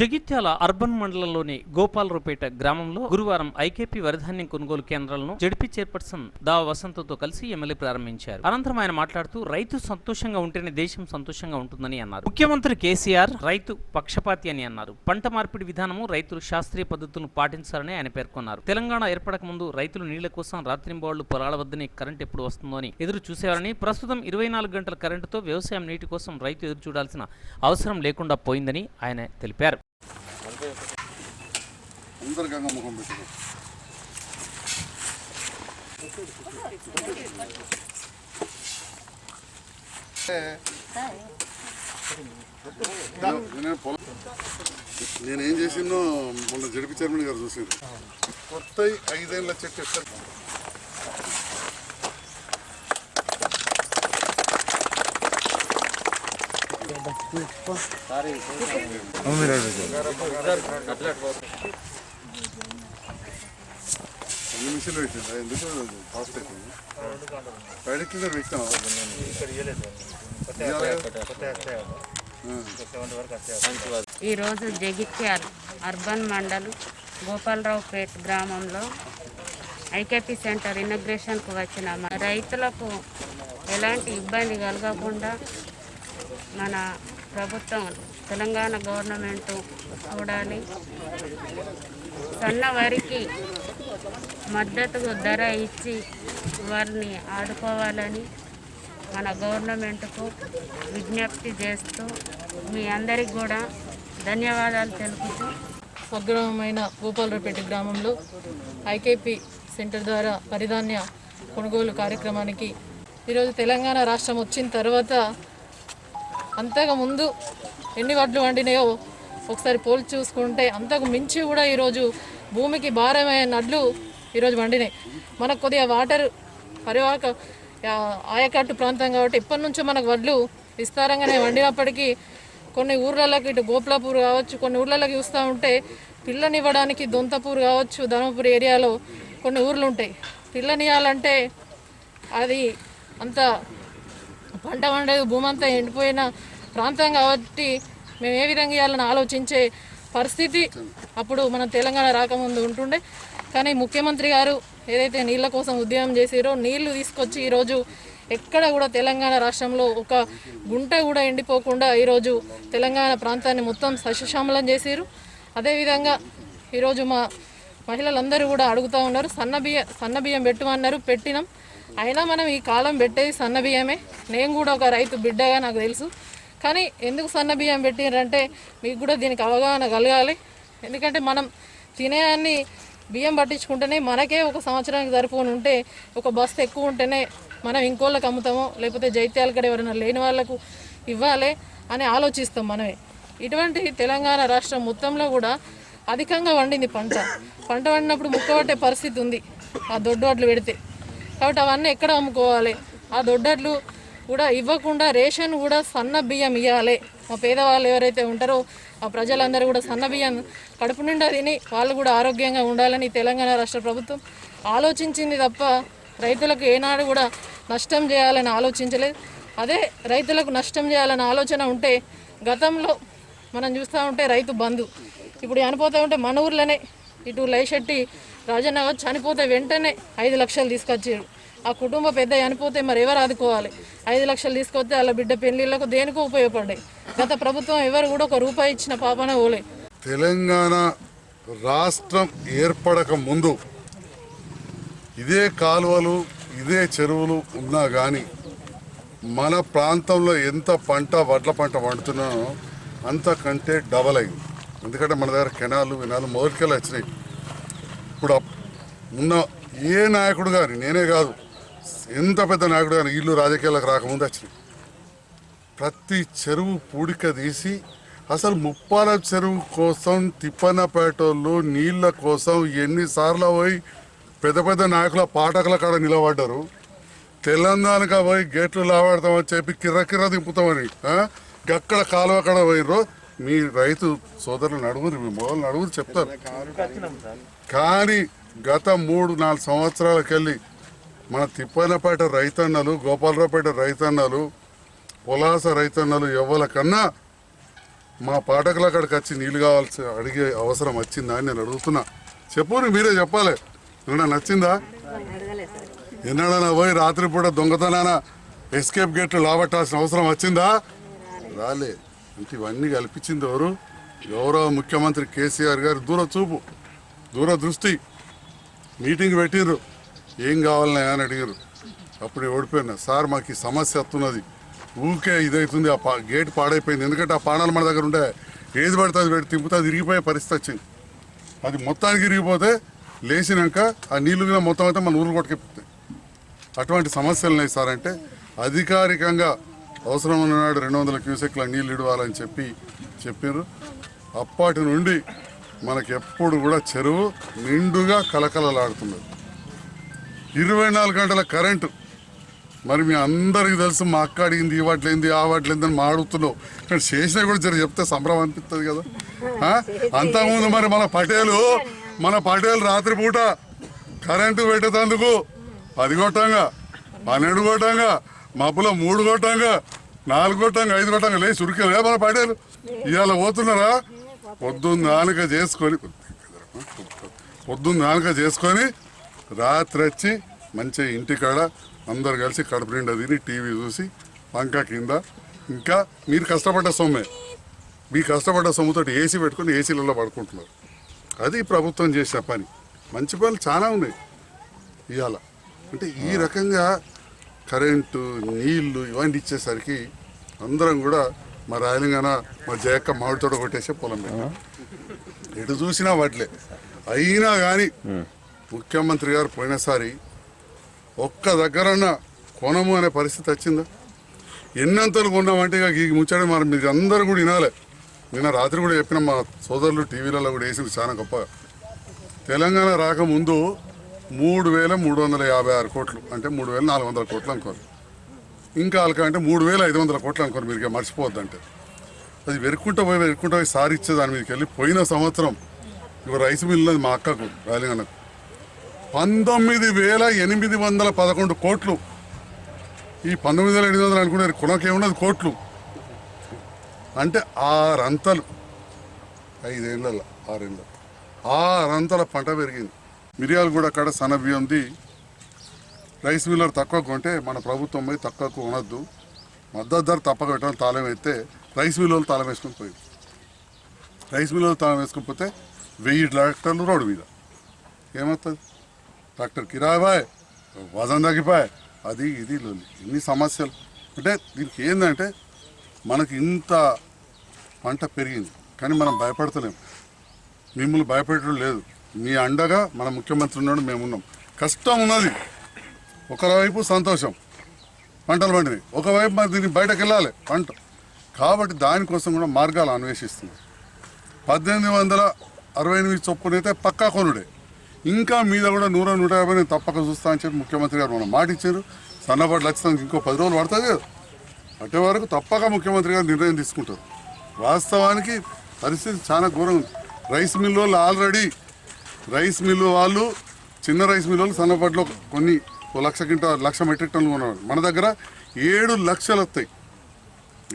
Jagtial urban మండలంలోని గోపాలరావుపేట గ్రామంలో గురువారం ఐకేపీ వరిధాన్యం కొనుగోలు కేంద్రాలను జడిపి చైర్పర్సన్ దా వసంతతో కలిసి ఎమ్మెల్యే ప్రారంభించారు. అనంతరం ఆయన మాట్లాడుతూ రైతు సంతోషంగా ఉంటేనే దేశం సంతోషంగా ఉంటుందని అన్నారు. ముఖ్యమంత్రి కేసీఆర్ రైతు పక్షపాతి అని అన్నారు. పంట మార్పిడి విధానము రైతులు శాస్త్రీయ పద్ధతులను పాటించాలని ఆయన పేర్కొన్నారు. తెలంగాణ ఏర్పడక ముందు రైతులు నీళ్ళ కోసం రాత్రింబవళ్ళు పొలాల వద్దనే కరెంట్ ఎప్పుడు వస్తుందో అని ఎదురు చూసేవారని ప్రస్తుతం ఇరవై నాలుగు గంటల కరెంటుతో వ్యవసాయం నీటి కోసం రైతు ఎదురు చూడాల్సిన అవసరం లేకుండా పోయిందని ఆయన తెలిపారు. అందరు గంగ ముఖం పెట్టుకో. నేను చేసినో మొన్న జడిపి చైర్మన్ గారు చూసిండ్రు. కొత్త ఐదేళ్ళ చెట్టు ఎక్కడ? ఈ మిషన్లు పెట్టిందా? ఎందుకు ఫాస్ట్ అయిపోయింది బయట ఈరోజు జగిత్యాల్ అర్బన్ మండల్ గోపాలరావుపేట్ గ్రామంలో ఐకేపీ సెంటర్ ఇన్నగ్రేషన్కు వచ్చిన రైతులకు ఎలాంటి ఇబ్బంది కలగకుండా మన ప్రభుత్వం తెలంగాణ గవర్నమెంట్ చూడాలి. సన్న వరికి మద్దతు ధర ఇచ్చి వారిని ఆడుకోవాలని మన గవర్నమెంట్కు విజ్ఞప్తి చేస్తూ మీ అందరికి కూడా ధన్యవాదాలు తెలుపుతూ స్వగ్రామమైన గోపాలరావుపేట గ్రామంలో ఐకేపీ సెంటర్ ద్వారా పరిధాన్య కొనుగోలు కార్యక్రమానికి ఈరోజు తెలంగాణ రాష్ట్రం వచ్చిన తర్వాత అంతకు ముందు ఎన్ని వడ్లు వండినాయో ఒకసారి పోల్చి చూసుకుంటే అంతకు మించి కూడా ఈరోజు భూమికి భారమైన నడ్లు ఈరోజు వండినాయి మనకు కొద్దిగా వాటర్ పరివాహక ఆయకట్టు ప్రాంతం కాబట్టి ఇప్పటి నుంచో మనకు వడ్లు విస్తారంగానే వండినప్పటికీ కొన్ని ఊర్లలోకి ఇటు గోపులాపూర్ కావచ్చు కొన్ని ఊర్లలోకి చూస్తూ ఉంటే పిల్లనివ్వడానికి దొంతపూర్ కావచ్చు ధర్మపూర్ ఏరియాలో కొన్ని ఊర్లు ఉంటాయి. పిల్లనియాలంటే అది అంత పంట పండేది భూమి అంతా ఎండిపోయిన ప్రాంతం కాబట్టి మేము ఏ విధంగా ఇవ్వాలని ఆలోచించే పరిస్థితి అప్పుడు మన తెలంగాణ రాకముందు ఉంటుండే. కానీ ముఖ్యమంత్రి గారు ఏదైతే నీళ్ళ కోసం ఉద్యమం చేసిరో నీళ్ళు తీసుకొచ్చి ఈరోజు ఎక్కడ కూడా తెలంగాణ రాష్ట్రంలో ఒక గుంట కూడా ఎండిపోకుండా ఈరోజు తెలంగాణ ప్రాంతాన్ని మొత్తం సస్యశ్యామలం చేసిరు అదేవిధంగా ఈరోజు మా మహిళలందరూ కూడా అడుగుతూ ఉన్నారు సన్న బియ్యం సన్న బియ్యం పెట్టమన్నారు పెట్టినాం. అయినా మనం ఈ కాలం పెట్టేది సన్న బియ్యమే. నేను కూడా ఒక రైతు బిడ్డగా నాకు తెలుసు. కానీ ఎందుకు సన్న బియ్యం పెట్టినారంటే మీకు కూడా దీనికి అవగాహన కలగాలి. ఎందుకంటే మనం తినే బియ్యం పట్టించుకుంటేనే మనకే ఒక సంవత్సరానికి సరిపోని ఉంటే ఒక బస్తా ఎక్కువ ఉంటేనే మనం ఇంకోళ్ళకి అమ్ముతామో లేకపోతే జైత్యాల కడ ఎవరైనా లేని వాళ్ళకు ఇవ్వాలి అని ఆలోచిస్తాం మనమే. ఇటువంటి తెలంగాణ రాష్ట్రం మొత్తంలో కూడా అధికంగా వండింది పంట. పంట వండినప్పుడు ముక్క పట్టే పరిస్థితి ఉంది. ఆ దొడ్డు అట్లు పెడితే. కాబట్టి అవన్నీ ఎక్కడ అమ్ముకోవాలి? ఆ దొడ్డట్లు కూడా ఇవ్వకుండా రేషన్ కూడా సన్న బియ్యం ఇవ్వాలి మా పేదవాళ్ళు ఎవరైతే ఉంటారో ఆ ప్రజలందరూ కూడా సన్న బియ్యం కడుపు నిండా తిని వాళ్ళు కూడా ఆరోగ్యంగా ఉండాలని తెలంగాణ రాష్ట్ర ప్రభుత్వం ఆలోచించింది తప్ప రైతులకు ఏనాడు కూడా నష్టం చేయాలని ఆలోచించలేదు. అదే రైతులకు నష్టం చేయాలని ఆలోచన ఉంటే గతంలో మనం చూస్తూ ఉంటే రైతు బంధు. ఇప్పుడు చనిపోతూ ఉంటే మన ఊర్లోనే ఇటు లైశెట్టి రాజన్న చనిపోతే వెంటనే ఐదు లక్షలు తీసుకొచ్చారు. ఆ కుటుంబ పెద్ద చనిపోతే మరి ఎవరు ఆదుకోవాలి? ఐదు లక్షలు తీసుకొస్తే వాళ్ళ బిడ్డ పెళ్ళిళ్ళకు దేనికో ఉపయోగపడ్డాయి గత ప్రభుత్వం ఎవరు కూడా ఒక రూపాయి ఇచ్చిన పాపన ఓలే తెలంగాణ రాష్ట్రం ఏర్పడక ముందు ఇదే కాలువలు ఇదే చెరువులు ఉన్నా కానీ మన ప్రాంతంలో ఎంత పంట వడ్ల పంట పండుతున్నానో అంతకంటే డబల్ అయింది. ఎందుకంటే మన దగ్గర కెనాలు వినాలు మొదటికెళ్ళి వచ్చినాయి. ఇప్పుడు ఉన్న ఏ నాయకుడు కానీ నేనే కాదు ఎంత పెద్ద నాయకుడు కానీ ఇల్లు రాజకీయాలకు రాకముందు వచ్చినాయి. ప్రతి చెరువు పూడిక తీసి అసలు ముప్పాల చెరువు కోసం తిప్పనపేటోళ్ళు నీళ్ళ కోసం ఎన్నిసార్లు పోయి పెద్ద పెద్ద నాయకుల పాటకుల కాడ నిలబడ్డారు. తెలంగాణకు పోయి గేట్లు లావాడతామని చెప్పి కిర్రకిర్ర దింపుతామని గక్కడ కాలువ కాడ పోయినరు మీ రైతు సోదరులు నడుగురు మీ మొదలు నడుగురు చెప్తారు. కానీ గత మూడు నాలుగు సంవత్సరాలకెళ్ళి మన తిప్పనపేట రైతన్నలు గోపాలరావుపేట రైతన్నలు పొలాస రైతన్నలు ఎవ్వల కన్నా మా పాఠకులు అక్కడికి వచ్చి నీళ్ళు కావాల్సి అడిగే అవసరం వచ్చిందా అని నేను అడుగుతున్నా. చెప్పు మీరే చెప్పాలి. ఏమన్నా నచ్చిందా? ఎన్నడన్నా పోయి రాత్రిపూట దొంగతనాన ఎస్కేప్ గేట్లు లాబట్టాల్సిన అవసరం వచ్చిందా? రాలే. అంటే ఇవన్నీ కల్పించింది ఎవరు? గౌరవ ముఖ్యమంత్రి కేసీఆర్ గారు దూర చూపు దూర దృష్టి మీటింగ్ పెట్టిండ్రు. ఏం కావాలన్నా అని అడిగారు. అప్పుడే ఓడిపోయినా. సార్ మాకు ఈ సమస్య వస్తున్నది. ఊకే ఇదవుతుంది ఆ పా గేట్ పాడైపోయింది. ఎందుకంటే ఆ పానాలు మన దగ్గర ఉంటే ఏది పడితే అది పెట్టి తిప్పుతా తిరిగిపోయే పరిస్థితి వచ్చింది. అది మొత్తానికి ఇరిగిపోతే లేచినాక ఆ నీళ్ళు కూడా మొత్తం అయితే మన ఊరు కొట్టుకెప్పుతాయి అటువంటి సమస్యలు ఉన్నాయి సార్ అంటే అధికారికంగా అవసరం ఉన్నాడు రెండు వందల క్యూసెక్ల నీళ్ళు ఇడవాలని చెప్పి చెప్పారు అప్పటి నుండి మనకి ఎప్పుడు కూడా చెరువు నిండుగా కలకలలాడుతున్నది ఇరవై నాలుగు గంటల కరెంటు. మరి మీ అందరికి తెలుసు మా అక్క అడిగింది ఈ వాటిలేంది ఆ వాటిలేంది అని మా అడుగుతున్నావు. కానీ చేసినా కూడా జర చెప్తే సంబరం అనిపిస్తుంది కదా? అంతకుముందు మరి మన పటేలు మన పటేలు రాత్రిపూట కరెంటు పెట్టేందుకు పది కొట్టంగా పన్నెండు కొట్టంగా మబ్బులో మూడు కొట్టంగా నాలుగు కొట్టంగా ఐదు కొట్టంగా లేచి ఉరికలే మన పటేలు. ఇవాళ పోతున్నారా? పొద్దున్న నాలుక చేసుకొని పొద్దున్న నాలుక చేసుకొని రాత్రి వచ్చి మంచిగా ఇంటికాడ అందరు కలిసి కడుపు నిండా తిని టీవీ చూసి పంక కింద. ఇంకా మీరు కష్టపడ్డ సొమ్మే. మీ కష్టపడ్డ సొమ్ముతో ఏసీ పెట్టుకొని ఏసీలలో పడుకుంటున్నారు. అది ప్రభుత్వం చేసిన పని. మంచి పనులు చాలా ఉన్నాయి. ఇవాళ అంటే ఈ రకంగా కరెంటు నీళ్ళు ఇవన్నీ ఇచ్చేసరికి అందరం కూడా మా రాయలింగన మా జయక్క మామిడి తోట కొట్టేసే పొలం. ఎటు చూసినా వాటిలే. అయినా కానీ ముఖ్యమంత్రి గారు పోయినసారి ఒక్క దగ్గరన్న కొనము అనే పరిస్థితి వచ్చిందా? ఎన్నంతలు కొన్నామంటే ఇక ఈ ముచ్చట మరి మీరు అందరూ కూడా వినాలి. నిన్న రాత్రి కూడా చెప్పిన మా సోదరులు టీవీలలో కూడా వేసింది చాలా గొప్ప. తెలంగాణ రాకముందు మూడు వేల మూడు వందల యాభై ఆరు కోట్లు అంటే మూడు వేల నాలుగు వందల కోట్లు అనుకోరు. ఇంకా వాళ్ళకి అంటే మూడు వేల ఐదు వందల కోట్లు అనుకోరు మీరు ఇక మర్చిపోవద్దంటే. అది వెరుక్కుంటూ పోయి వెరుక్కుంటూ పోయి సారి ఇచ్చే దాని మీదకి వెళ్ళి పోయిన సంవత్సరం ఇక రైస్ మిల్ మా అక్కకు రాయలింగన్నకు పంతొమ్మిది వేల ఎనిమిది వందల పదకొండు కోట్లు. ఈ పంతొమ్మిది వేల ఎనిమిది వందలు అనుకున్నారు కొనకేమున్నది కోట్లు. అంటే ఆరంతలు. ఐదేళ్ళ ఆరేళ్ళ ఆరంతల పంట పెరిగింది. మిరియాలు కూడా అక్కడ సనబియ్యంది రైస్ మిల్లర్ తక్కువ కొంటే మన ప్రభుత్వం పోయి తక్కువ కొనద్దు. మద్దతు ధర తప్పక పెట్టడం తాళం అయితే రైస్ మిల్లులు తాళం వేసుకుని పోయింది. రైస్ మిల్లులు తాళం వేసుకుని పోతే వెయ్యి ట్రాక్టర్లు రోడ్డు మీద. ఏమవుతుంది? ట్రాక్టర్ కిరాయి బాయ్ వజన్ తగ్గిపోయి. అది ఇది లొల్లి ఇన్ని సమస్యలు. అంటే దీనికి ఏంటంటే మనకి ఇంత పంట పెరిగింది కానీ మనం భయపడతలేం. మిమ్మల్ని భయపెట్టడం లేదు. మీ అండగా మన ముఖ్యమంత్రి ఉన్నాడు మేమున్నాం. కష్టం ఉన్నది. ఒకవైపు సంతోషం పంటలు పండినవి. ఒకవైపు మరి దీన్ని బయటకు వెళ్ళాలి పంట. కాబట్టి దానికోసం కూడా మార్గాలు అన్వేషిస్తుంది పద్దెనిమిది వందల అరవై ఎనిమిది చొప్పునైతే పక్కా కొనుడే. ఇంకా మీద కూడా నూర నూట యాభై నేను తప్పక చూస్తా అని చెప్పి ముఖ్యమంత్రి గారు మనం మాట ఇచ్చారు. సన్నబడి లక్షణానికి ఇంకో పది రోజులు పడుతుంది కదా. అటే వరకు తప్పక ముఖ్యమంత్రి గారు నిర్ణయం తీసుకుంటారు. వాస్తవానికి పరిస్థితి చాలా ఘోరం రైస్ మిల్ వాళ్ళు ఆల్రెడీ రైస్ మిల్లు వాళ్ళు చిన్న రైస్ మిల్ వాళ్ళు సన్నబడిలో కొన్ని ఓ లక్ష కింట లక్ష మెట్రిక్ టన్నులు కొన్నారు. మన దగ్గర ఏడు లక్షలు వస్తాయి.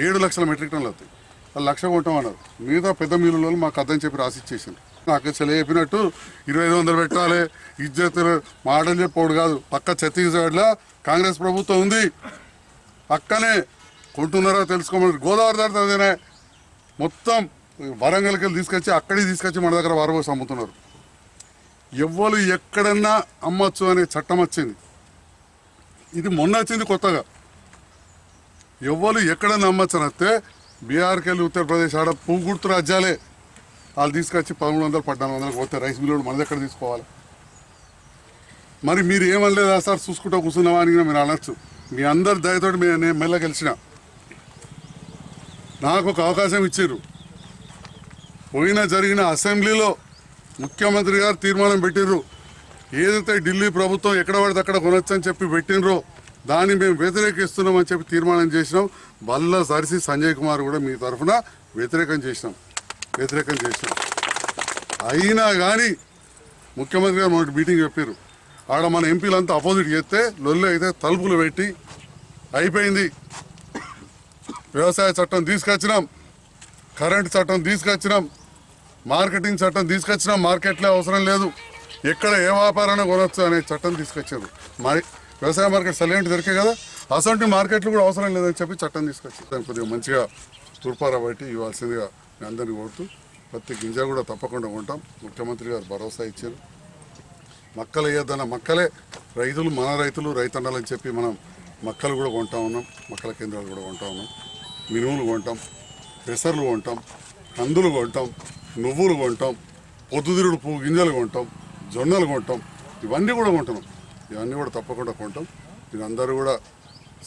ఏడు లక్షల మెట్రిక్ టన్లు వస్తాయి. వాళ్ళు లక్ష కొంటామన్నారు మిగతా పెద్ద మిల్లుల వాళ్ళు మాకు అర్థం చెప్పి రాసి నాకు అసలు చెప్పినట్టు ఇరవై ఐదు వందలు పెట్టాలి. ఇజ్జతులు మాటలు చెప్పోడు కాదు. పక్క ఛత్తీస్గఢ్లో కాంగ్రెస్ ప్రభుత్వం ఉంది. పక్కనే కొంటున్నారో తెలుసుకోమని గోదావరి దాటితేనే మొత్తం వరంగల్కి వెళ్ళి తీసుకొచ్చి అక్కడికి తీసుకొచ్చి మన దగ్గర వారబోసి అమ్ముతున్నారు. ఎవ్వరు ఎక్కడన్నా అమ్మచ్చు అనే చట్టం వచ్చింది. ఇది మొన్న వచ్చింది కొత్తగా. ఎవ్వరు ఎక్కడన్నా అమ్మచ్చు అని బీహార్కి వెళ్ళి ఉత్తరప్రదేశ్ ఆడ పువ్వు గుర్తు రాజ్యాలే. వాళ్ళు తీసుకొచ్చి పదమూడు వందలు పద్నాలుగు వందలకు పోతే రైస్ మిల్లు మన దగ్గర తీసుకోవాలి? మరి మీరు ఏమనలేదా సార్? చూసుకుంటూ కూర్చున్నావా అని మీరు అనొచ్చు. మీ అందరి దయతోటి మీ- నేను మెల్ల గెలిచిన. నాకు ఒక అవకాశం ఇచ్చారు పోయిన జరిగిన అసెంబ్లీలో ముఖ్యమంత్రి గారు తీర్మానం పెట్టిర్రు. ఏదైతే ఢిల్లీ ప్రభుత్వం ఎక్కడ పడితే అక్కడ కొనొచ్చని చెప్పి పెట్టినరో దాన్ని మేము వ్యతిరేకిస్తున్నామని చెప్పి తీర్మానం చేసినాం. బల్ల సరిసి సంజయ్ కుమార్ కూడా మీ తరఫున వ్యతిరేకం చేసినాం. వ్యతిరేకం చేసినాం అయినా కానీ ముఖ్యమంత్రి గారు మొదటి మీటింగ్ చెప్పారు. ఆడ మన ఎంపీలంతా అపోజిట్ చేస్తే లొల్లి అయితే తలుపులు పెట్టి అయిపోయింది. వ్యవసాయ చట్టం తీసుకొచ్చినాం. కరెంట్ చట్టం తీసుకొచ్చినాం. మార్కెటింగ్ చట్టం తీసుకొచ్చినాం. మార్కెట్లో అవసరం లేదు. ఎక్కడ ఏ వ్యాపారాన్ని కొనొచ్చు అనే చట్టం తీసుకొచ్చారు. మరి వ్యవసాయ మార్కెట్ సలైన దొరికే కదా? అసలు మార్కెట్లు కూడా అవసరం లేదని చెప్పి చట్టం తీసుకొచ్చారు. దాన్ని కొద్దిగా మంచిగా తూర్పారా బయట ఇవ్వాల్సిందిగా మీ అందరినీ కోరుతూ ప్రతి గింజ కూడా తప్పకుండా ఉంటాం ముఖ్యమంత్రి గారు భరోసా ఇచ్చారు. మక్కలు వేయద్దన్న మక్కలే. రైతులు మన రైతులు రైతన్నలని చెప్పి మనం మక్కలు కూడా కొంటా ఉన్నాం. మక్కల కేంద్రాలు కూడా కొంటా ఉన్నాం. మినుములు కొంటాం. పెసర్లు కొంటాం. కందులు కొంటాం. నువ్వులు కొంటాం. పొద్దుతిరుడు పువ్వు గింజలు కొంటాం. జొన్నలు కొంటాం. ఇవన్నీ కూడా కొంటున్నాం. ఇవన్నీ కూడా తప్పకుండా కొంటాం. ఇది అందరూ కూడా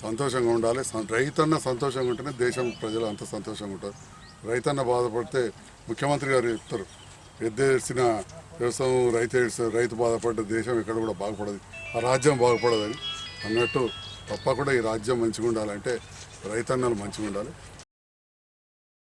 సంతోషంగా ఉండాలి. రైతన్న సంతోషంగా ఉంటేనే దేశం ప్రజలు అంత సంతోషంగా ఉంటారు. రైతన్న బాధపడితే ముఖ్యమంత్రి గారు చెప్తారు. ఎద్దేసిన వ్యవసాయం రైతు రైతు బాధపడ్డ దేశం ఎక్కడ కూడా బాగుపడదు. ఆ రాజ్యం బాగుపడదని అన్నట్టు తప్పకుండా ఈ రాజ్యం మంచిగా ఉండాలంటే రైతన్నలు మంచిగా ఉండాలి